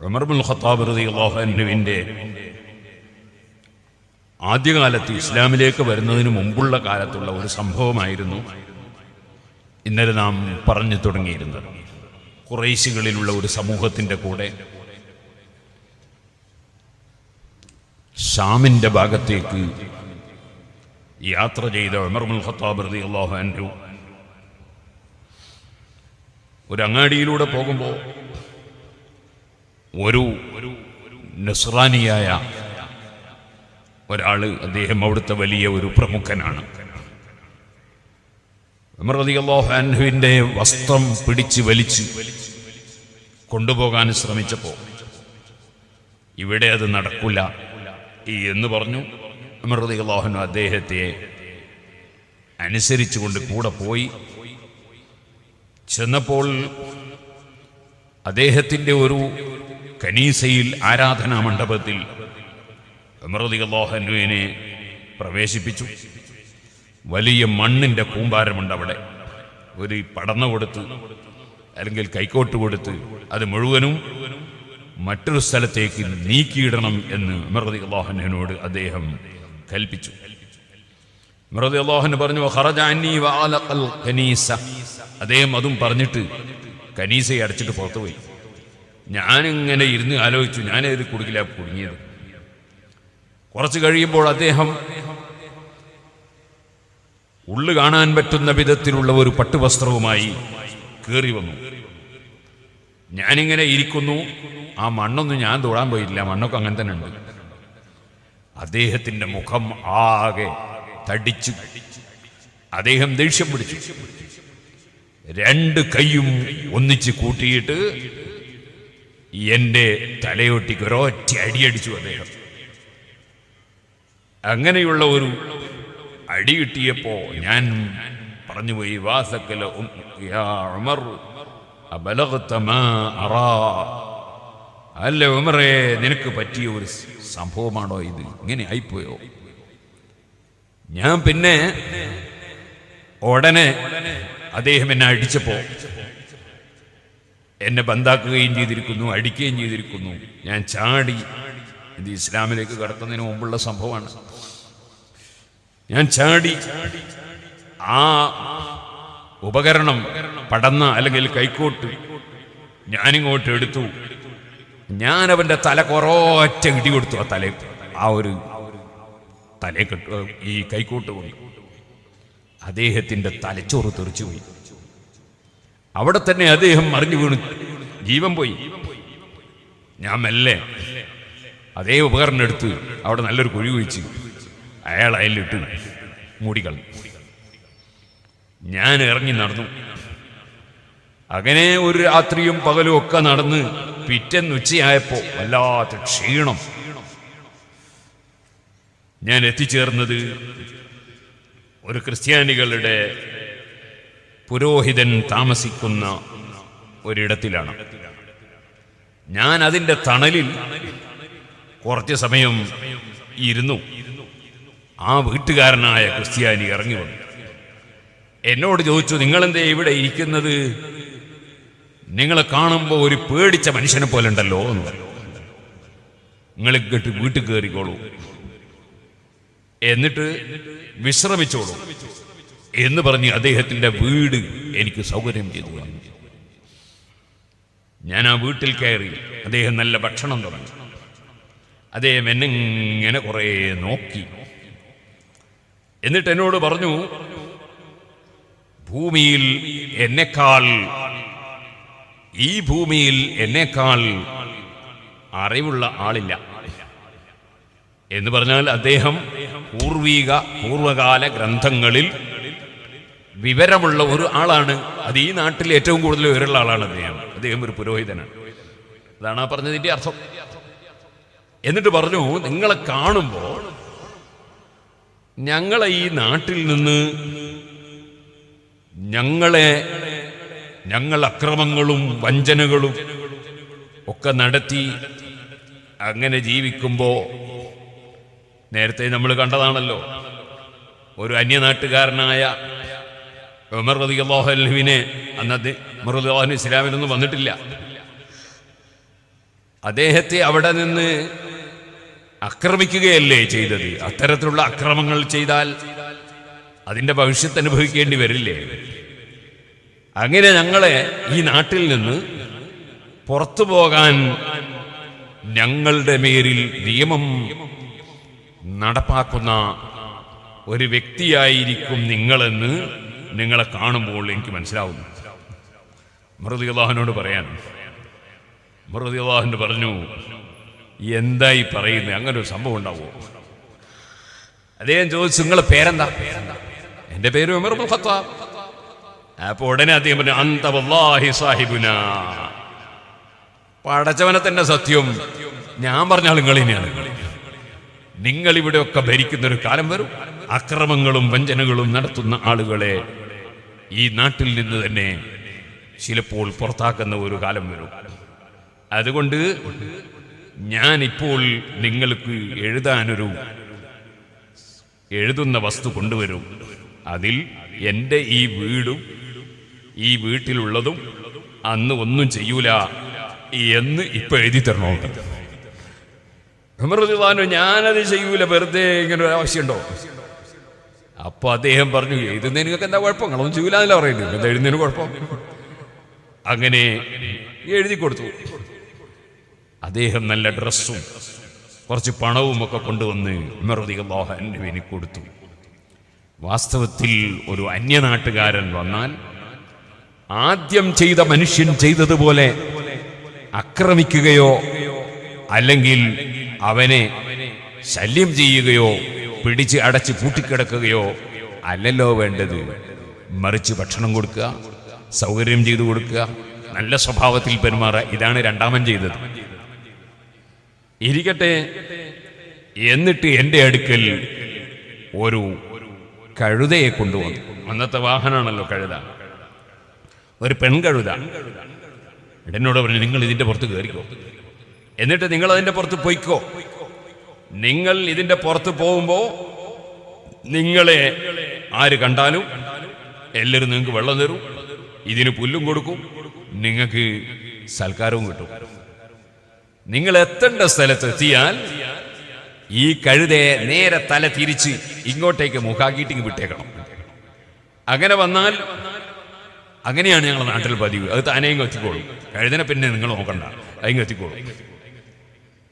ഉമർബുൽ Khattab ആദ്യകാലത്ത് ഇസ്ലാമിലേക്ക് വരുന്നതിന് മുമ്പുള്ള കാലത്തുള്ള ഒരു സംഭവമായിരുന്നു ഇന്നലെ നാം പറഞ്ഞു തുടങ്ങിയിരുന്നത്. കുറേശികളിലുള്ള ഒരു സമൂഹത്തിന്റെ കൂടെ ഷാമിന്റെ ഭാഗത്തേക്ക് യാത്ര ചെയ്ത ഉമർമുൽ ഖത്താബ് റളിയല്ലാഹു അൻഹു ഒരു അങ്ങാടിയിലൂടെ പോകുമ്പോൾ ഒരു നസ്രാനിയായ ഒരാൾ അദ്ദേഹം അവിടുത്തെ വലിയ ഒരു പ്രമുഖനാണ്. അൻഹുവിന്റെ വസ്ത്രം പിടിച്ച് വലിച്ച് കൊണ്ടുപോകാൻ ശ്രമിച്ചപ്പോൾ ഇവിടെ അത് നടക്കില്ല എന്ന് പറഞ്ഞു അദ്ദേഹത്തെ അദ്ദേഹത്തെ അനുസരിച്ചുകൊണ്ട് കൂടെ പോയി. ചെന്നപ്പോൾ അദ്ദേഹത്തിന്റെ ഒരു കനീസയിൽ ആരാധനാ മണ്ഡപത്തിൽ അമൃതികലോഹനുവിനെ പ്രവേശിപ്പിച്ചു. വലിയ മണ്ണിന്റെ കൂമ്പാരമുണ്ട് അവിടെ. ഒരു പടന്ന കൊടുത്ത് അല്ലെങ്കിൽ കൈക്കോട്ട് കൊടുത്ത് അത് മുഴുവനും മറ്റൊരു സ്ഥലത്തേക്ക് നീക്കിയിടണം എന്ന് അമൃതി അള്ളാഹനോട് അദ്ദേഹം കൽപ്പിച്ചു. അമൃതി അള്ളാഹന് പറഞ്ഞു. അദ്ദേഹം അതും പറഞ്ഞിട്ട് കനീസയെ അടച്ചിട്ട് പുറത്തുപോയി. ഞാനിങ്ങനെ ഇരുന്ന് ആലോചിച്ചു. ഞാനേത് കുടുക്കില കുടുങ്ങിയത്. കുറച്ച് കഴിയുമ്പോൾ അദ്ദേഹം ഉള്ളു കാണാൻ പറ്റുന്ന വിധത്തിലുള്ള ഒരു പട്ടുവസ്ത്രവുമായി കയറി വന്നു. ഞാനിങ്ങനെ ഇരിക്കുന്നു. ആ മണ്ണൊന്നും ഞാൻ തൊടാൻ പോയിട്ടില്ല. മണ്ണൊക്കെ അങ്ങനെ തന്നെ ഉണ്ട്. അദ്ദേഹത്തിന്റെ മുഖം ആകെ തടിച്ചു. അദ്ദേഹം ദേഷ്യം പിടിച്ചു. രണ്ട് കൈയും ഒന്നിച്ച് കൂട്ടിയിട്ട് എന്റെ തലയൊട്ടിക്ക് ഒരൊറ്റ അടിയടിച്ചു അദ്ദേഹം അങ്ങനെയുള്ള ഒരു അടി കിട്ടിയപ്പോ ഞാൻ പറഞ്ഞു പോയി വാസക്കല. അല്ല ഉമറേ നിനക്ക് പറ്റിയ ഒരു സംഭവമാണോ ഇത്? ഇങ്ങനെ ആയിപ്പോയോ? ഞാൻ പിന്നെ ഉടനെ അദ്ദേഹം എന്നെ അടിച്ചപ്പോ എന്നെ ബന്ധാക്കുകയും ചെയ്തിരിക്കുന്നു അടിക്കുകയും ചെയ്തിരിക്കുന്നു. ഞാൻ ചാടി. ഇത് ഇസ്ലാമിലേക്ക് കടത്തുന്നതിന് മുമ്പുള്ള സംഭവമാണ്. ഞാൻ ചാടി. ആ ഉപകരണം പടന്ന അല്ലെങ്കിൽ കൈക്കോട്ട് ഞാനിങ്ങോട്ട് എടുത്തു. ഞാൻ അവന്റെ തല കുറോറ്റ ഇടി കൊടുത്തു ആ തല ആ ഒരു തലയെ കെട്ടു ഈ കൈക്കോട്ട് പോയി അദ്ദേഹത്തിന്റെ തലച്ചോറ് തെറിച്ചുപോയി. അവിടെ തന്നെ അദ്ദേഹം മറിഞ്ഞു വീണു. ജീവൻ പോയി. ഞാൻ മെല്ലെ അതേ ഉപകരണം എടുത്ത് അവിടെ നല്ലൊരു കുഴി കുഴിച്ച് അയാൾ അതിലിട്ട് മൂടികൾ ഞാൻ ഇറങ്ങി നടന്നു. അങ്ങനെ ഒരു രാത്രിയും പകലും ഒക്കെ നടന്ന് പിറ്റേന്ന് ഉച്ചയായപ്പോ വല്ലാത്ത ക്ഷീണം. ഞാൻ എത്തിച്ചേർന്നത് ഒരു ക്രിസ്ത്യാനികളുടെ പുരോഹിതൻ താമസിക്കുന്ന ഒരിടത്തിലാണ്. ഞാൻ അതിന്റെ തണലിൽ കുറച്ച് സമയം ഇരുന്നു. ആ വീട്ടുകാരനായ ക്രിസ്ത്യാനി ഇറങ്ങി വന്നു. എന്നോട് ചോദിച്ചു നിങ്ങളെന്തേ ഇവിടെ ഇരിക്കുന്നത്? നിങ്ങളെ കാണുമ്പോൾ ഒരു പേടിച്ച മനുഷ്യനെ പോലെ ഉണ്ടല്ലോ എന്ന്. നിങ്ങൾ കേട്ട് വീട്ടിൽ കയറിക്കോളൂ. എന്നിട്ട് വിശ്രമിച്ചോളൂ. എന്ന് പറഞ്ഞ് അദ്ദേഹത്തിന്റെ വീട് എനിക്ക് സൗകര്യം ചെയ്തു. ഞാൻ ആ വീട്ടിൽ കയറി അദ്ദേഹം നല്ല ഭക്ഷണം തുടങ്ങി. അദ്ദേഹം എന്നെ ഇങ്ങനെ കുറേ നോക്കി. എന്നിട്ട് എന്നോട് പറഞ്ഞു ഭൂമിയിൽ എന്നെക്കാൾ ഈ ഭൂമിയിൽ എന്നെക്കാൾ അറിവുള്ള ആളില്ല. എന്ന് പറഞ്ഞാൽ അദ്ദേഹം പൂർവീക പൂർവകാല ഗ്രന്ഥങ്ങളിൽ വിവരമുള്ള ഒരു ആളാണ്. അത് ഈ നാട്ടിൽ ഏറ്റവും കൂടുതൽ വിവരമുള്ള ആളാണ് അദ്ദേഹം. അദ്ദേഹം ഒരു പുരോഹിതനാണ്. അതാണ് ആ പറഞ്ഞതിന്റെ അർത്ഥം. എന്നിട്ട് പറഞ്ഞു നിങ്ങളെ കാണുമ്പോൾ ഞങ്ങളെ ഈ നാട്ടിൽ നിന്ന് ഞങ്ങളെ ഞങ്ങൾ അക്രമങ്ങളും വഞ്ചനകളും ഒക്കെ നടത്തി അങ്ങനെ ജീവിക്കുമ്പോൾ നേരത്തെ നമ്മൾ കണ്ടതാണല്ലോ. ഒരു അന്യനാട്ടുകാരനായ ഉമർ റളിയല്ലാഹുവിനെ അന്നത് ഉമർ റളിയല്ലാഹു ഇസ്ലാമിലൊന്നും വന്നിട്ടില്ല. അദ്ദേഹത്തെ അവിടെ നിന്ന് ആക്രമിക്കുകയല്ലേ ചെയ്തത്? അത്തരത്തിലുള്ള അക്രമങ്ങൾ ചെയ്താൽ അതിന്റെ ഭവിഷ്യത്ത് അനുഭവിക്കേണ്ടി വരില്ലേ? അങ്ങനെ ഞങ്ങളെ ഈ നാട്ടിൽ നിന്ന് പുറത്തു പോകാൻ ഞങ്ങളുടെ മേലിൽ നിയമം നടപ്പാക്കുന്ന ഒരു വ്യക്തിയായിരിക്കും നിങ്ങളെന്ന് നിങ്ങളെ കാണുമ്പോൾ എനിക്ക് മനസ്സിലാവുന്നു. മറുതി പറയാൻ. മറുതി പറഞ്ഞു എന്തായി പറയുന്നത് അങ്ങനെ ഒരു സംഭവം ഉണ്ടാവുമോ അദ്ദേഹം ചോദിച്ചു നിങ്ങളെ പേരെന്താ? എന്റെ പേര് ഉമർ ഇബ്നുൽ ഖത്താബ്. അപ്പൊ ഉടനെ അദ്ദേഹം പറഞ്ഞു അന്തവല്ലാഹി സാഹിബുന. തന്നെ സത്യം. ഞാൻ പറഞ്ഞ ആളുകൾ തന്നെയാണ്. നിങ്ങൾ ഇവിടെയൊക്കെ ഭരിക്കുന്ന ഒരു കാലം വരും. അക്രമങ്ങളും വഞ്ചനകളും നടത്തുന്ന ആളുകളെ ഈ നാട്ടിൽ നിന്ന് തന്നെ ചിലപ്പോൾ പുറത്താക്കുന്ന ഒരു കാലം വരും. അതുകൊണ്ട് ഞാനിപ്പോൾ നിങ്ങൾക്ക് എഴുതാനൊരു എഴുതുന്ന വസ്തു കൊണ്ടുവരും. അതിൽ എന്റെ ഈ വീടും ഈ വീട്ടിലുള്ളതും അന്ന് ഒന്നും ചെയ്യൂല എന്ന് ഇപ്പൊ എഴുതി തരണോണ്ട് ഉമറുദ്ദാനു ഞാനത് ചെയ്യൂല വെറുതെ ഇങ്ങനെ ഒരു ആവശ്യമുണ്ടോ? അപ്പൊ അദ്ദേഹം പറഞ്ഞു എഴുതുന്നതിന് നിങ്ങൾക്ക് എന്താ കുഴപ്പം? നിങ്ങളൊന്നും ചെയ്യൂല എന്നല്ല പറയുന്നത്. എന്താ എഴുതുന്നതിന് കുഴപ്പം? അങ്ങനെ എഴുതി കൊടുത്തു. അദ്ദേഹം നല്ല ഡ്രസ്സും കുറച്ച് പണവും ഒക്കെ കൊണ്ടുവന്ന് ഉമറുദ്ദീൻ കൊടുത്തു. വാസ്തവത്തിൽ ഒരു അന്യനാട്ടുകാരൻ വന്നാൽ ആദ്യം ചെയ്ത മനുഷ്യൻ ചെയ്തതുപോലെ ആക്രമിക്കുകയോ അല്ലെങ്കിൽ അവനെ ശല്യം ചെയ്യുകയോ പിടിച്ച് അടച്ച് പൂട്ടിക്കിടക്കുകയോ അല്ലല്ലോ വേണ്ടത്. മറിച്ച് ഭക്ഷണം കൊടുക്കുക സൗകര്യം ചെയ്തു കൊടുക്കുക നല്ല സ്വഭാവത്തിൽ പെരുമാറുക ഇതാണ് രണ്ടാമൻ ചെയ്തത്. ഇരിക്കട്ടെ എന്നിട്ട് എന്റെ അടുക്കൽ ഒരു കഴുതയെ കൊണ്ടുവന്നു. അന്നത്തെ വാഹനമാണല്ലോ കഴുത. ഒരു പെൺകഴുത. എന്നോട് പറഞ്ഞു നിങ്ങൾ ഇതിന്റെ പുറത്ത് കയറിക്കോ. എന്നിട്ട് നിങ്ങൾ അതിന്റെ പുറത്ത് പൊയ്ക്കോ. നിങ്ങൾ ഇതിന്റെ പുറത്ത് പോകുമ്പോ നിങ്ങളെ ആര് കണ്ടാലും എല്ലാവരും നിങ്ങൾക്ക് വെള്ളം തരും ഇതിന് പുല്ലും കൊടുക്കും നിങ്ങൾക്ക് സൽക്കാരവും കിട്ടും. നിങ്ങൾ എത്തേണ്ട സ്ഥലത്ത് എത്തിയാൽ ഈ കഴുതയെ നേരെ തല തിരിച്ച് ഇങ്ങോട്ടേക്ക് മുഖാക്കിയിട്ട് വിട്ടേക്കണം. അങ്ങനെ വന്നാൽ അങ്ങനെയാണ് ഞങ്ങളുടെ നാട്ടിൽ പതിവ്. അത് താനേ എത്തിക്കോളും. കഴുതനെ പിന്നെ നിങ്ങൾ നോക്കണ്ട. അതിങ്ങ് എത്തിക്കോളും.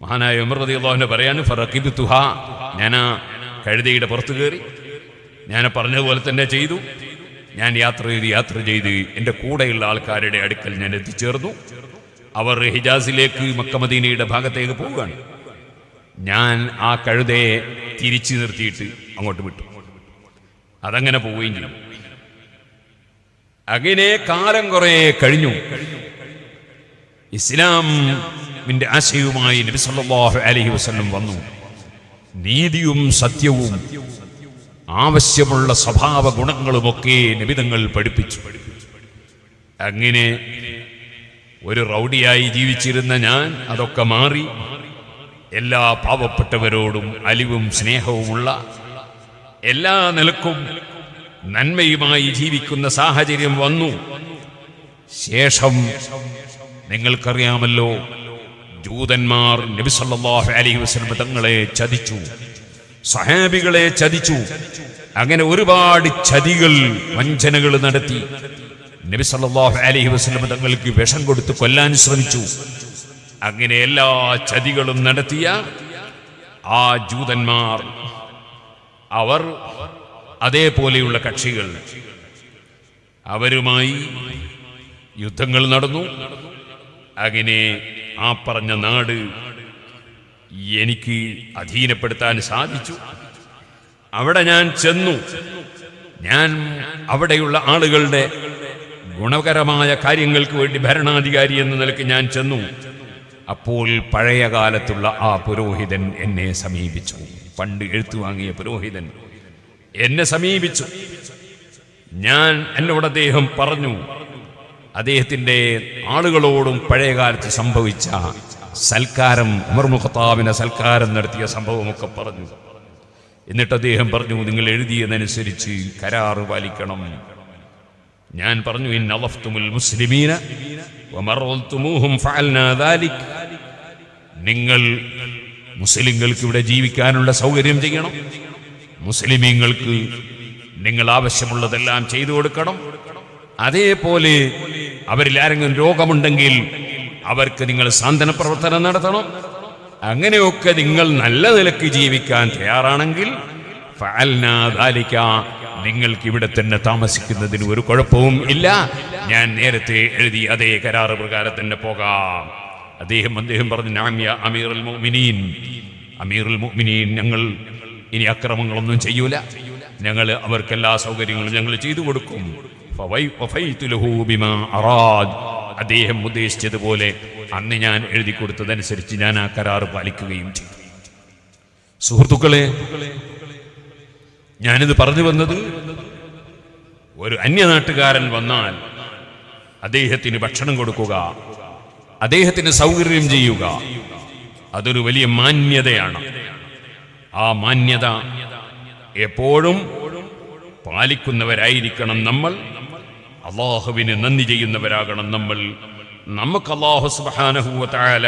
മഹാനായ ഉമർ റതി അള്ളാഹുവിനെ പറയാണ് ഫറക്കിബ് തുഹ. ഞാൻ ആ കഴുതയുടെ പുറത്ത് കയറി. ഞാൻ പറഞ്ഞതുപോലെ തന്നെ ചെയ്തു. ഞാൻ യാത്ര ചെയ്ത് യാത്ര ചെയ്ത് എന്റെ കൂടെയുള്ള ആൾക്കാരുടെ അടുക്കൽ ഞാൻ എത്തിച്ചേർന്നു. അവർ ഹിജാസിലേക്ക് മക്കമദീനയുടെ ഭാഗത്തേക്ക് പോവുകയാണ്. ഞാൻ ആ കഴുതയെ തിരിച്ചു നിർത്തിയിട്ട് അങ്ങോട്ട് വിട്ടു. അതങ്ങനെ പോവുകയും ചെയ്യും അങ്ങനെ കാലം കുറെ കഴിഞ്ഞു. ഇസ്ലാമിന്റെ ആശയവുമായി നബി സല്ലല്ലാഹു അലൈഹി വസല്ലം വന്നു. നീതിയും സത്യവും ആവശ്യമുള്ള സ്വഭാവ ഗുണങ്ങളുമൊക്കെ നിബിതങ്ങൾ പഠിപ്പിച്ചു. അങ്ങനെ ഒരു റൗഡിയായി ജീവിച്ചിരുന്ന ഞാൻ അതൊക്കെ മാറി എല്ലാ പാവപ്പെട്ടവരോടും അലിവും സ്നേഹവുമുള്ള എല്ലാ നിലക്കും നന്മയുമായി ജീവിക്കുന്ന സാഹചര്യം വന്നു. ശേഷം നിങ്ങൾക്കറിയാമല്ലോ ജൂതന്മാർ നബി സല്ലല്ലാഹു അലൈഹി വസല്ലം തങ്ങളെ ചതിച്ചു. സഹാബികളെ ചതിച്ചു. അങ്ങനെ ഒരുപാട് ചതികൾ വഞ്ചനകൾ നടത്തി. നബി സല്ലല്ലാഹു അലൈഹി വസല്ലം തങ്ങൾക്ക് വിഷം കൊടുത്ത് കൊല്ലാൻ ശ്രമിച്ചു. അങ്ങനെ എല്ലാ ചതികളും നടത്തിയ ആ ജൂതന്മാർ അവർ അതേപോലെയുള്ള കക്ഷികൾ. അവരുമായി യുദ്ധങ്ങൾ നടന്നു. അങ്ങനെ ആ പറഞ്ഞ നാട് എനിക്ക് അധീനപ്പെടുത്താൻ സാധിച്ചു. അവിടെ ഞാൻ ചെന്നു. ഞാൻ അവിടെയുള്ള ആളുകളുടെ ഗുണകരമായ കാര്യങ്ങൾക്ക് വേണ്ടി ഭരണാധികാരി എന്ന നിലയ്ക്ക് ഞാൻ ചെന്നു. അപ്പോൾ പഴയ കാലത്തുള്ള ആ പുരോഹിതൻ എന്നെ സമീപിച്ചു. പണ്ട് എഴുത്തു വാങ്ങിയ പുരോഹിതൻ എന്നെ സമീപിച്ചു. ഞാൻ എന്നോട് അദ്ദേഹം പറഞ്ഞു അദ്ദേഹത്തിന്റെ ആളുകളോടും പഴയകാലത്ത് സംഭവിച്ച സൽക്കാരം ഉമർ സൽക്കാരം നടത്തിയ സംഭവമൊക്കെ പറഞ്ഞു. എന്നിട്ട് അദ്ദേഹം പറഞ്ഞു നിങ്ങൾ എഴുതിയതനുസരിച്ച് കരാറ് പാലിക്കണം. ഞാൻ പറഞ്ഞു ഇൻ മുസ്ലിമീന നിങ്ങൾ മുസ്ലിങ്ങൾക്ക് ഇവിടെ ജീവിക്കാനുള്ള സൗകര്യം ചെയ്യണം. മുസ്ലിമീങ്ങൾക്ക് നിങ്ങൾ ആവശ്യമുള്ളതെല്ലാം ചെയ്തു കൊടുക്കണം. അതേപോലെ അവരിൽ ആരെങ്കിലും രോഗമുണ്ടെങ്കിൽ അവർക്ക് നിങ്ങൾ സാന്ത്വന പ്രവർത്തനം നടത്തണം. അങ്ങനെയൊക്കെ നിങ്ങൾ നല്ല നിലയ്ക്ക് ജീവിക്കാൻ തയ്യാറാണെങ്കിൽ ദാലിക. നിങ്ങൾക്ക് ഇവിടെ തന്നെ താമസിക്കുന്നതിന് ഒരു കുഴപ്പവും ഇല്ല. ഞാൻ നേരത്തെ എഴുതി അതേ കരാറ് പ്രകാരം തന്നെ പോകാം. അദ്ദേഹം അദ്ദേഹം പറഞ്ഞു നാമ്യ അമീർ അൽ അമീറുൽ അമീർ അമീറുൽ മുഅ്മിനീൻ ഞങ്ങൾ ഇനി അക്രമങ്ങളൊന്നും ചെയ്യൂല. ഞങ്ങൾ അവർക്ക് എല്ലാ സൗകര്യങ്ങളും ഞങ്ങൾ ചെയ്തു കൊടുക്കും. അദ്ദേഹം ഉദ്ദേശിച്ചതുപോലെ അന്ന് ഞാൻ എഴുതി കൊടുത്തതനുസരിച്ച് ഞാൻ ആ കരാർ പാലിക്കുകയും ചെയ്തു. സുഹൃത്തുക്കളെ ഞാനിത് പറഞ്ഞു വന്നത് ഒരു അന്യനാട്ടുകാരൻ വന്നാൽ അദ്ദേഹത്തിന് ഭക്ഷണം കൊടുക്കുക അദ്ദേഹത്തിന് സൗകര്യം ചെയ്യുക. അതൊരു വലിയ മാന്യതയാണ്. ആ മാന്യത എപ്പോഴും പാലിക്കുന്നവരായിരിക്കണം നമ്മൾ. അള്ളാഹുവിന് നന്ദി ചെയ്യുന്നവരാകണം നമ്മൾ. നമുക്ക് അള്ളാഹു സുബാനഹുവല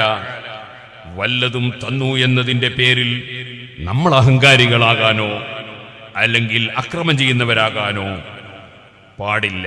വല്ലതും തന്നു എന്നതിന്റെ പേരിൽ നമ്മൾ അഹങ്കാരികളാകാനോ അല്ലെങ്കിൽ അക്രമം ചെയ്യുന്നവരാകാനോ പാടില്ല.